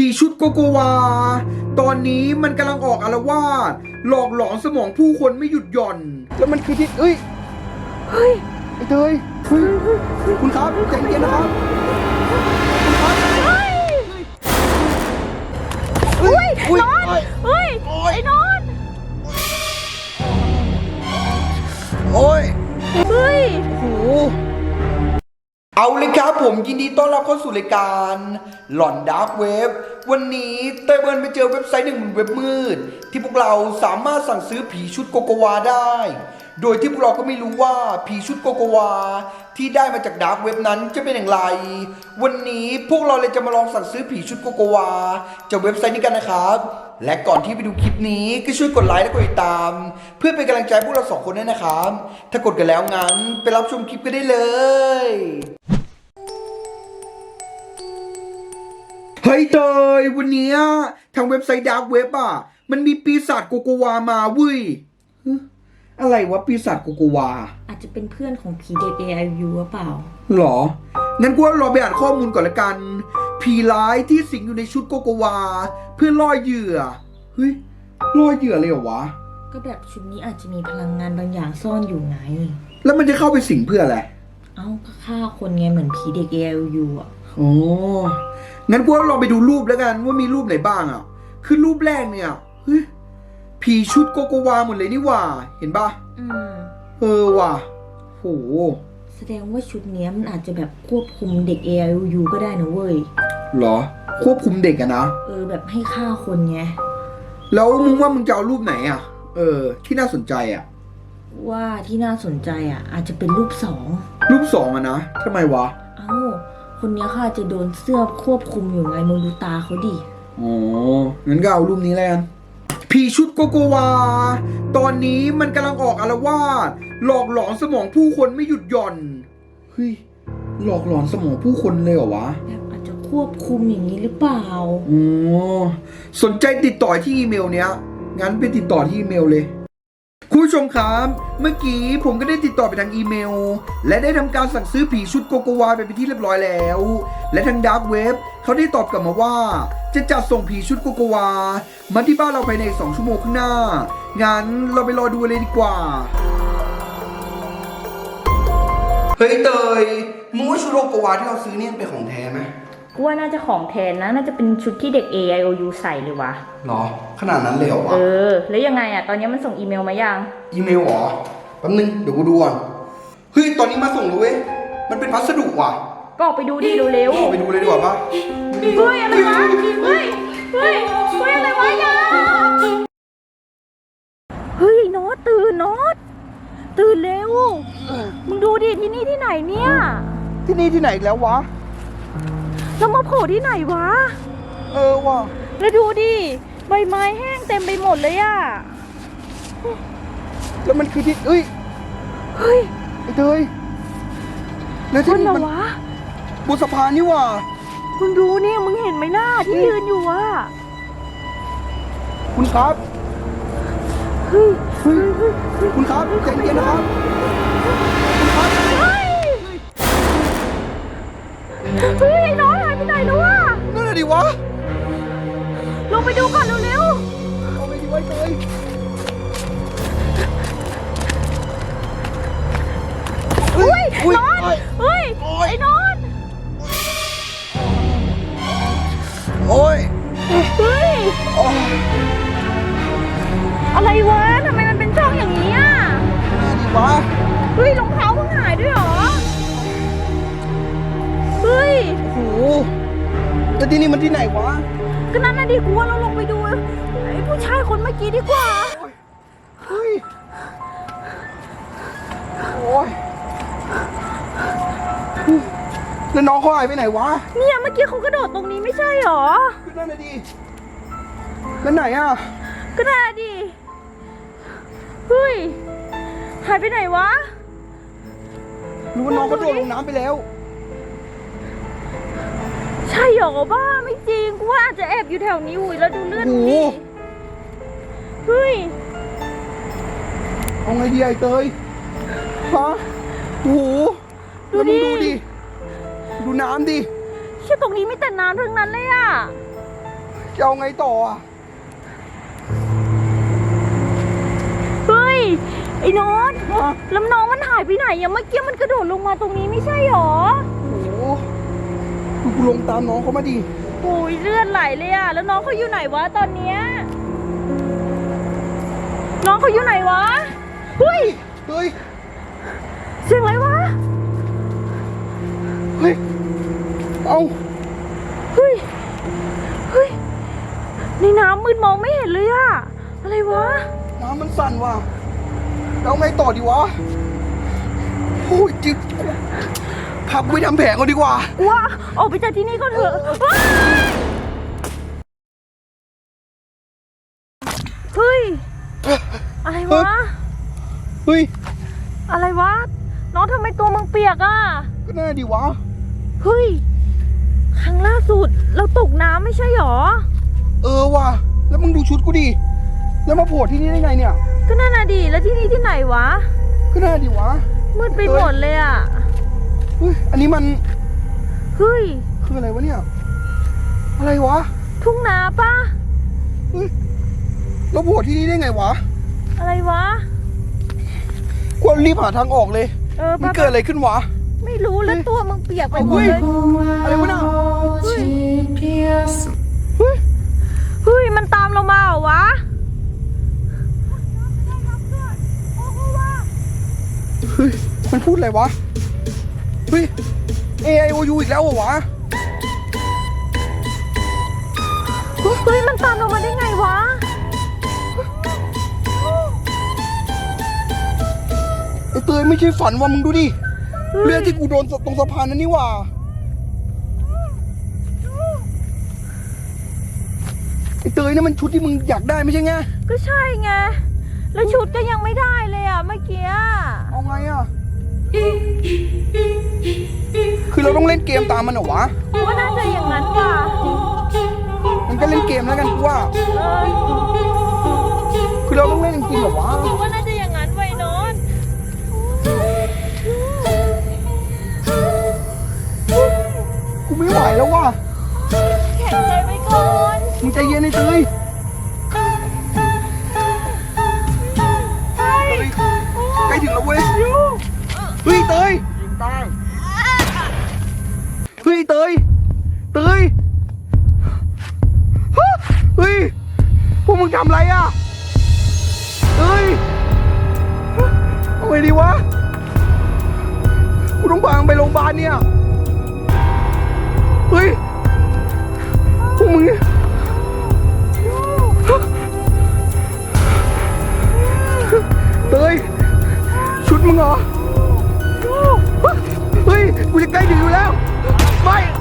ผีชุดโกโกวา ตอนนี้มันกำลังออกอารวาสหลอกหลอนสมองผู้คนไม่หยุดหย่อน แล้วมันคือที่เอ้ยเฮ้ยไอ้เตยเฮ้ยคุณครับใจเย็นนะครับคุณครับเฮ้ยเฮ้ยนอนเฮ้ยไอ้นอนโอ้ยเฮ้ยโอ้โห เอาเลยครับผมยินดีต้อนรับเข้าสู่รายการหลอนดาร์กเว็บวันนี้เต้ยเบิร์นไปเจอเว็บไซต์หนึ่งบนเว็บมืด ที่พวกเราสามารถสั่งซื้อผีชุดโกโกวาได้ โดยที่พวกเราก็ไม่รู้ว่าผีชุดโกโกวา ที่ได้มาจากดาร์กเว็บนั้นจะเป็นอย่างไร วันนี้พวกเราเลยจะมาลองสั่งซื้อผีชุดโกโกวาจากเว็บไซต์นี้กันนะครับ และก่อนที่ไปดูคลิปนี้ก็ช่วยกดไลค์และกดติดตาม เพื่อเป็นกำลังใจให้พวกเราสองคนด้วยนะครับ ถ้ากดกันแล้วงั้นไปรับชมคลิปกันได้เลย เฮ้ยเตยวันเนี้ยทางเว็บไซต์ดาร์กเว็บอะ มันมีปีศาจโกโกวามาเว้ยฮะอะไรวะปีศาจโกโกวาอาจจะเป็นเพื่อนของผีเด็ก AIU หรือเปล่า หรอ งั้นกูว่ารอไปอ่านข้อมูลก่อนละกัน ผีร้ายที่สิงอยู่ในชุดโกโกวา เพื่อล่อเหยื่อเฮ้ยล่อเหยื่อเลยเหรอวะ ก็แบบชุดนี้อาจจะมีพลังงานบางอย่างซ่อนอยู่ไง แล้วมันจะเข้าไปสิงเพื่ออะไรเอ้าก็ฆ่าคนไงเหมือนผีเด็ก AIU อะโอ้งั้นกูว่าลองไปดูรูปแล้วกันว่ามีรูปไหนบ้างอะ คือรูปแรกเนี่ยเฮ้ยผีชุดโกโกวาหมดเลยนี่หว่า เห็นปะอืมเออว่ะโห แสดงว่าชุดเนี้ยมันอาจจะแบบควบคุมเด็ก AIU ก็ได้นะเว้ย เหรอ ควบคุมเด็กอะนะ เออแบบให้ฆ่าคนไง แล้วมึงว่ามึงจะเอารูปไหนอะเออ ที่น่าสนใจอะว่าที่น่าสนใจอะ อาจจะเป็นรูปสอง รูปสองอะนะทำไมวะ เอ้า คนเนี้ยเขาอาจจะโดนเสื้อควบคุมอยู่ไงมึงดูตาเขาดิ อ๋อ งั้นก็เอารูปนี้แล้วกันผีชุดโกโกวา ตอนนี้มันกำลังออกอารวาสหลอกหลอนสมองผู้คนไม่หยุดหย่อน เฮ้ย หลอกหลอนสมองผู้คนเลยเหรอวะ แบบอาจจะ ควบคุมอย่างนี้หรือเปล่าอ๋อสนใจติดต่อที่อีเมลเนี้ย งั้นไปติดต่อที่อีเมลเลย คุณผู้ชมครับ เมื่อกี้ผมก็ได้ติดต่อไปทางอีเมล และได้ทำการสั่งซื้อผีชุดโกโกวาไปเป็นที่เรียบร้อยแล้ว และทางดาร์กเว็บเขาได้ตอบกลับมาว่า จะจัดส่งผีชุดโกโกวา มาที่บ้านเราภายใน 2 ชั่วโมงข้างหน้า งั้นเราไปรอดูเลยดีกว่า เฮ้ยเตยมึงว่าชุดโกโกวาที่เราซื้อเนี่ยเป็นของแท้ไหม กูว่าน่าจะของแทนนะ น่าจะเป็นชุดที่เด็ก AIOU ใส่เลยวะหรอ ขนาดนั้นเลยเหรอวะเออ แล้วยังไงอะตอนนี้มันส่งอีเมลมายัง อีเมลเหรอแป๊บนึงเดี๋ยวกูดูก่อนเฮ้ยตอนนี้มาส่งแล้วเว้ยมันเป็นพัสดุว่ะก็ออกไปดูดิเร็วออกไปดูเลยดีกว่าปะๆเฮ้ยอะไรวะเฮ้ยเฮ้ยเฮ้ยอะไรวะอยาเฮ้ยโน้ตตื่นโน้ตตื่นเร็วมึงดูดิที่นี่ที่ไหนเนี่ย ที่นี่ที่ไหนอีกแล้ววะ แล้วมาโผล่ที่ไหนวะ เออว่ะแล้วดูดิ ใบไม้แห้งเต็มไปหมดเลยอะแล้วมันคือที่เอ้ยเฮ้ยไอ้เตยแล้วคที่นนี่เหรอมันวะ บนสะพานนี่ว่ะมึงดูนี่มึงเห็นไหมหน้าที่ยืนอยู่อะคุณครับเฮ้ย เฮ้ยคุณครับใจเย็นนะครับคุ แล้วที่นี่มันที่ไหนวะ ก็นั่นน่ะดิกูว่าเราลงไปดูไอ้ผู้ชายคนเมื่อกี้ดีกว่า เฮ้ย โอ้ยแล้วน้องเขาหายไปไหนวะเนี่ยเมื่อกี้เขากระโดดตรงนี้ไม่ใช่เหรอขึ้นนั่นน่ะดิแล้วไหนอะ ก็น่าดิเฮ้ยหายไปไหนวะ หรือว่าน้องเขาโดดลงน้ำไปแล้ว ใช่เหรอบ้าไม่จริงกูว่าอาจจะแอบอยู่แถวนี้อุ้ยแล้วดูเลือดโอ้มึงโหดิเฮ้ยเอาไงดีไอ้เตยฮะโอ้โหดูแล้วมึงดิดูดิ ดูน้ำดิ เชี่ยตรงนี้มีแต่น้ำทั้งนั้นเลยอะจะเอาไงต่ออะ เฮ้ยไอ้โน็อตแล้วน้องมันหายไปไหนอะเมื่อกี้มันกระโดดลงมาตรงนี้ไม่ใช่หรอ โอ้โห ดูกูลงตามน้องเขามาดิโอ้ยเลือดไหลเลยอะแล้วน้องเขาอยู่ไหนวะตอนเนี้ย น้องเขาอยู่ไหนวะเฮ้ย เฮ้ย เสียงอะไรวะ เฮ้ย เอาเฮ้ย เฮ้ย ในน้ำมืดมองไม่เห็นเลยอะอะไรวะ น้ำมันสั่นว่ะแล้วไงต่อดีวะโอ้ยจิบ พากูไปทำแผลก่อนดีกว่าว้าออกไปจากที่นี่ก็เถอะว้ายเฮ้ย อะไรวะ เฮ้ยอะไรวะ น้องทำไมตัวมึงเปียกอะ ก็น่าดีวะ เฮ้ย ครั้งล่าสุดเราตกน้ำไม่ใช่หรอ เออว่ะ แล้วมึงดูชุดกูดิ แล้วมาโผล่ที่นี่ได้ไงเนี่ย ก็นั่นน่ะดีแล้วที่นี่ที่ไหนวะ ก็น่าดีวะ มืดไปหมดเลยอะ เฮ้ยอันนี้มันเฮ้ย คืออะไรวะเนี่ย อะไรวะทุ่งนาปะเฮ้ยเราโผล่ที่นี่ได้ไงวะอะไรวะ กวรรีบหาทางออกเลย เออมันปะเกิดอะไรขึ้นวะ ไม่รู้แล้วตัวมึงเปียกไปหมดเฮ้ยเลยอะไรวะน่ะเฮ้ยเฮ้ยมันตามเรามาเหรอวะ เฮ้ยมันพูดอะไรวะ เฮ้ย A I O U อีกแล้วเหรอวะ เฮ้ย มันตามเรามาได้ไงวะ ไอ้เตยไม่ใช่ฝันว่ะมึงดูดิ เลือดที่กูโดนตรงสะพานนั่นนี่หว่า ไอ้เตยนี่นมันชุดที่มึงอยากได้ไม่ใช่ไง ก็ใช่ไง แล้วชุดก็ยังไม่ได้เลยอะเมื่อกี้อะเอาไงอะ คือเราต้องเล่นเกมตามมันเหรอวะว่าน่าจะอย่างนั้นว่ะมันก็เล่นเกมแล้วกันกูว่า เออคือเราต้องเล่นจริงๆเหรอวะว่าน่าจะอย่างนั้นไว้นอนกูไม่ไหวแล้วว่ะแข็งใจไว้ก่อน มึงใจเย็นไอ้เตย ยเตยเตยเฮ้ยพวกมึงทำอะไรอะเฮ้ยเอาไงดีวะกูต้องพามึงไปโรงพยาบาลเนี่ยเฮ้ยพวกมึงเนี่ยเตยชุดมึงเหรอเฮ้ยกูจะใกล้ถึงอยู่แล้ว ไม่